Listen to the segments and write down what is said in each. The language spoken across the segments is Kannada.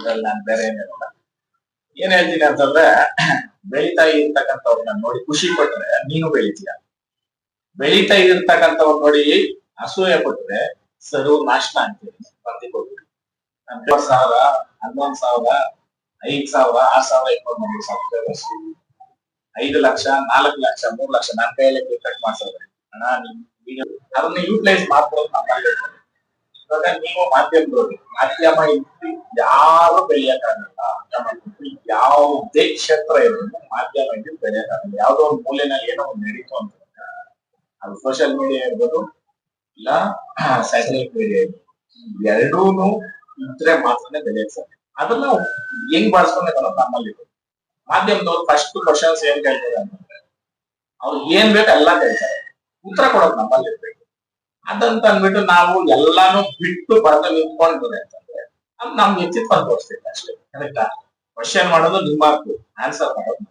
ಇದ್ರಲ್ಲಿ ನಾನು ಬೇರೆ ಏನ ಹೇಳ್ತೀನಿ ಅಂತಂದ್ರೆ, ಬೆಳಿತಾ ಇರ್ತಕ್ಕಂಥವ್ರನ್ನ ನೋಡಿ ಖುಷಿ ಪಟ್ರೆ ನೀನು ಬೆಳಿತೀಯ. ಬೆಳಿತಾ ಇರ್ತಕ್ಕಂಥವ್ರು ನೋಡಿ ಅಸೂಯೆ ಪಟ್ರೆ ಸರ್ವ ನಾಶನ ಅಂತೀನಿ ಬರ್ದಿಕೊಟ್ಟು ಹನ್ನೆರಡು ಸಾವಿರ, ಹನ್ನೊಂದು ಸಾವಿರ, ಐದ್ ಸಾವಿರ, ಆರ್ ಸಾವಿರ ಇಪ್ಪತ್ಮೂರು ಸಬ್ಸ್ಕ್ರೈಬರ್ಸ್ ಐದು ಲಕ್ಷ, ನಾಲ್ಕು ಲಕ್ಷ, ಮೂರ್ ಲಕ್ಷ ನನ್ನ ಕೈಯಲ್ಲಿ ಕ್ರಿಕೆಟ್ ಮಾಡ್ಸೋದ್ರೆ ಹಣ ಅದನ್ನ ಯೂಟಿಲೈಸ್ ನಮ್ಮಲ್ಲಿ ಇವಾಗ ನೀವು ಮಾಧ್ಯಮದವರು, ಮಾಧ್ಯಮ ಯಾರು ಬೆಳೆಯಕ್ಕಾಗಲ್ಲ. ಯಾವುದೇ ಕ್ಷೇತ್ರ ಇರೋದು ಮಾಧ್ಯಮ ಬೆಳೆಯಕ್ಕಾಗಲ್ಲ ಯಾವುದೋ ಒಂದು ಮೂಲೆನಲ್ಲಿ ಏನೋ ಒಂದು ನಡೀತು ಅಂತ ಅದು ಸೋಷಿಯಲ್ ಮೀಡಿಯಾ ಇರ್ಬೋದು, ಇಲ್ಲ ಸ್ಯಾಟಲೈಟ್ ಮೀಡಿಯಾ ಇರ್ಬೋದು. ಎರಡೂ ಇದ್ರೆ ಮಾತ್ರನೇ ಬೆಳೆಯಕ್ ಸಾಧ್ಯ. ಅದನ್ನ ಹೆಂಗ್ ಬಳಸ್ಕೊಂಡೆ ಅನ್ನೋದು ನಮ್ಮಲ್ಲಿ. ಮಾಧ್ಯಮದವ್ರು ಫಸ್ಟ್ ಕ್ವಶನ್ಸ್ ಏನ್ ಕೇಳ್ತಾರೆ ಅಂತಂದ್ರೆ, ಅವ್ರು ಏನ್ ಬೇಕು ಎಲ್ಲಾ ಕೇಳ್ತಾರೆ. ಉತ್ತರ ಕೊಡೋದು ನಮ್ಮಲ್ಲಿ ಇರ್ಬೇಕು. ಅದಂತ ಅಂದ್ಬಿಟ್ಟು ನಾವು ಎಲ್ಲಾನು ಬಿಟ್ಟು ಬರೆದು ನಿಂತ್ಕೊಂಡ್ರೆ ಅದು ನಮ್ಗೆ ಚಿತ್ರ ತೋರಿಸ್ಬೇಕು ಅಷ್ಟೇ ಕರೆಕ್ಟಾ ಕ್ವಶನ್ ಮಾಡೋದು ನಿಮ್ಮ ಆನ್ಸರ್ ಮಾಡೋದು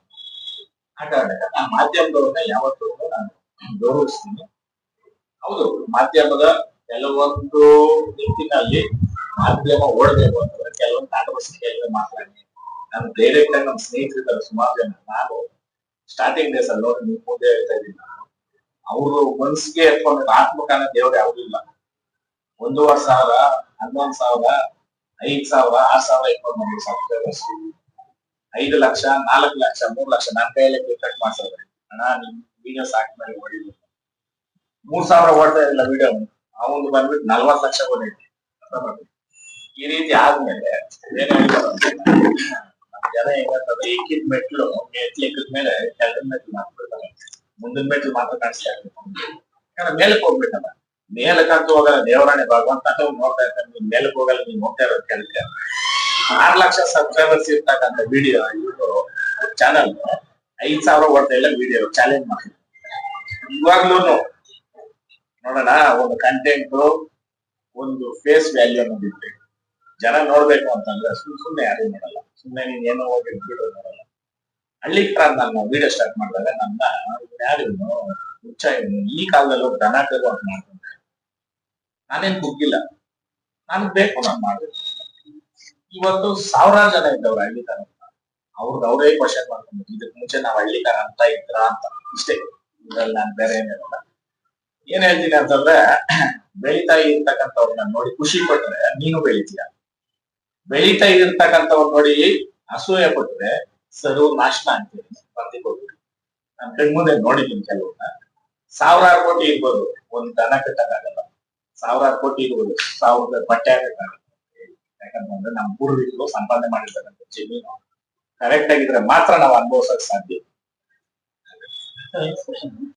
ಕಾರಣಕ್ಕೆ ನಾನು ಮಾಧ್ಯಮದವ್ರನ್ನ ಯಾವತ್ತೂ ನಾನು ಗೌರವಿಸ್ತೀನಿ. ಹೌದು, ಮಾಧ್ಯಮದ ಕೆಲವೊಂದು ನಿಟ್ಟಿನಲ್ಲಿ ಮಾಧ್ಯಮ ಓಡಬೇಕು ಅಂತಂದ್ರೆ ಕೆಲವೊಂದು ಕಾಂಟ್ರವರ್ಸಿ ಮಾತಾಡಿ ನಾನು ಡೈರೆಕ್ಟ್ ಆಗಿ ನಮ್ಮ ಸ್ನೇಹಿತರಿದ್ದಾರೆ, ಸುಮಾರು ಜನ. ನಾನು ಸ್ಟಾರ್ಟಿಂಗ್ ಡೇಸ್ ಅಲ್ಲಿ ನೋಡಿ ನೀವು ಮುಂದೆ ಹೇಳ್ತಾ ಇದ್ದೀನಿ ನಾನು. ಅವರು ಮನ್ಸಿಗೆ ಎತ್ಕೊಂಡು ಆತ್ಮಕಾನ ದೇವ್ರು ಯಾವುದೂ ಇಲ್ಲ. ಒಂದೂವರೆ ಸಾವಿರ ಹನ್ನೊಂದು ಸಾವಿರ ಐದ್ ಸಾವಿರ, ಆರ್ ಸಾವಿರ ಇಪ್ಪತ್ಮೂರು ಸಬ್ಸ್ಕ್ರೈಬರ್ಸ್ ಐದು ಲಕ್ಷ, ನಾಲ್ಕು ಲಕ್ಷ, ಮೂರ್ ಲಕ್ಷ ನನ್ನ ಕೈಯಲ್ಲಿ ಕ್ರಿಕೆಟ್ ಮಾಡ್ಸೋದ್ರೆ. ಅಣ್ಣ ನಿಮ್ ವಿಡಿಯೋಸ್ ಹಾಕಿದ್ಮೇಲೆ ಓಡಿದ್ರು ಮೂರ್ ಸಾವಿರ ಓಡ್ತಾ ಇರಲಿಲ್ಲ ವಿಡಿಯೋ ಅವನು ಬಂದ್ಬಿಟ್ಟು ನಲ್ವತ್ ಲಕ್ಷ ಓಡೈತಿ. ಈ ರೀತಿ ಆದ್ಮೇಲೆ ಏನ್ ನಮ್ ಜನ ಹೆಂಗಂತಂದ್ರೆ ಇಕ್ಕಿದ ಮೆಟ್ಲು ಮೆಟ್ಲು ಇಕ್ಕಿದ್ಮೇಲೆ ಕೆಳಗಿನ ಮೆಟ್ಲು ಮಾತ್ರ ಮುಂದಿನ ಮೆಟ್ಲು ಮಾತ್ರ ಕಾಣಿಸ್ತಾ ಇರ್ಬೇಕು ಯಾಕಂದ್ರೆ ಮೇಲಕ್ಕೆ ಹೋಗ್ಬೇಕಲ್ಲ ಮೇಲಕ್ಕಂತೂ ಹೋಗಲ್ಲ, ದೇವರಾಣಿ ಭಗವಂತ ನೋಡ್ತಾ ಇರ್ತಾರೆ ಮೇಲಕ್ಕೆ ಹೋಗಲ್ಲ ನೀವು ನೋಡ್ತಾ ಇರೋದು ಕೆಳಕ್ಕೆ ಆರ್ ಲಕ್ಷ ಸಬ್ಸ್ಕ್ರೈಬರ್ಸ್ ಇರ್ತಕ್ಕಂಥ ವಿಡಿಯೋ ಇವರು ಚಾನಲ್ ಐದ್ ಸಾವಿರ ಓಡ್ತಾ ಇಲ್ಲ ವಿಡಿಯೋ ಚಾಲೆಂಜ್ ಮಾಡಿ ಇವಾಗ್ಲೂ ನೋಡೋಣ, ಒಂದು ಕಂಟೆಂಟ್ ಒಂದು ಫೇಸ್ ವ್ಯಾಲ್ಯೂ ಅನ್ನೋದು ಇರ್ಬೇಕು ಜನ ನೋಡ್ಬೇಕು ಅಂತಂದ್ರೆ ಸುಮ್ ಸುಮ್ನೆ ಯಾರು ನೋಡಲ್ಲ. ಸುಮ್ನೆ ನೀನ್ ಏನೋ ಹೋಗಿ ವಿಡಿಯೋ ನೋಡಲ್ಲ. ಹಳ್ಳಿ ಪ್ರಾಂತ ನಾನು ವಿಡಿಯೋ ಸ್ಟಾರ್ಟ್ ಮಾಡಿದಾಗ ನನ್ನ ಯಾರು ಹುಚ್ಚ ಈ ಕಾಲದಲ್ಲೂ ದನ ಅಂತ ನಾನೇನ್ ಕುಗ್ಗಿಲ್ಲ. ನಾನು ಬೇಕು, ನಾನು ಮಾಡ್ಬೇಕು ಇವತ್ತು ಸಾವಿರಾರು ಜನ ಇದ್ದವ್ರು ಹಳ್ಳಿ ತರ ಅವ್ರದ್ದು ಅವರೇ ಕ್ವಶನ್ ಮಾಡ್ಕೊಂಡು, ಇದಕ್ ಮುಂಚೆ ನಾವ್ ಹಳ್ಳಿ ತರ ಅಂತ ಇದ್ರ ಅಂತ. ಇಷ್ಟೇ. ಇದ್ರಲ್ಲಿ ನಾನು ಬೇರೆ ಏನಿರಲ್ಲ ಏನ್ ಹೇಳ್ತೀನಿ ಅಂತಂದ್ರೆ, ಬೆಳಿತಾ ಇರ್ತಕ್ಕಂಥವ್ರನ್ನ ನೋಡಿ ಖುಷಿ ಪಟ್ರೆ ನೀನು ಬೆಳಿತೀಯ. ಬೆಳೀತಾ ಇರ್ತಕ್ಕಂಥವ್ರು ನೋಡಿ ಅಸೂಯೆ ಪಟ್ರೆ ಸರ್ವ ನಾಶನ ಅಂತೀನಿ ನಾನ್ ನಾನು ಕಣ್ಮುಂದೆ ನೋಡಿದ್ದೀನಿ ಕೆಲವ್ರನ್ನ ಸಾವಿರಾರು ಕೋಟಿ ಇರ್ಬೋದು. ಒಂದ್ ದನ ಕಟ್ಟಕ್ಕಾಗಲ್ಲ. ಸಾವಿರಾರು ಕೋಟಿ ಇರ್ಬೋದು. ಸಾವಿರದ ಬಟ್ಟೆ ಹಾಕಕ್ಕಾಗಲ್ಲ ಯಾಕಂತಂದ್ರೆ ನಮ್ಮ ಪೂರ್ವಿಕರು ಸಂಪಾದನೆ ಮಾಡಿರ್ತಕ್ಕಂಥ ಜಮೀನು ಕರೆಕ್ಟ್ ಆಗಿದ್ರೆ ಮಾತ್ರ ನಾವು ಅನುಭವಿಸಕ್ ಸಾಧ್ಯ.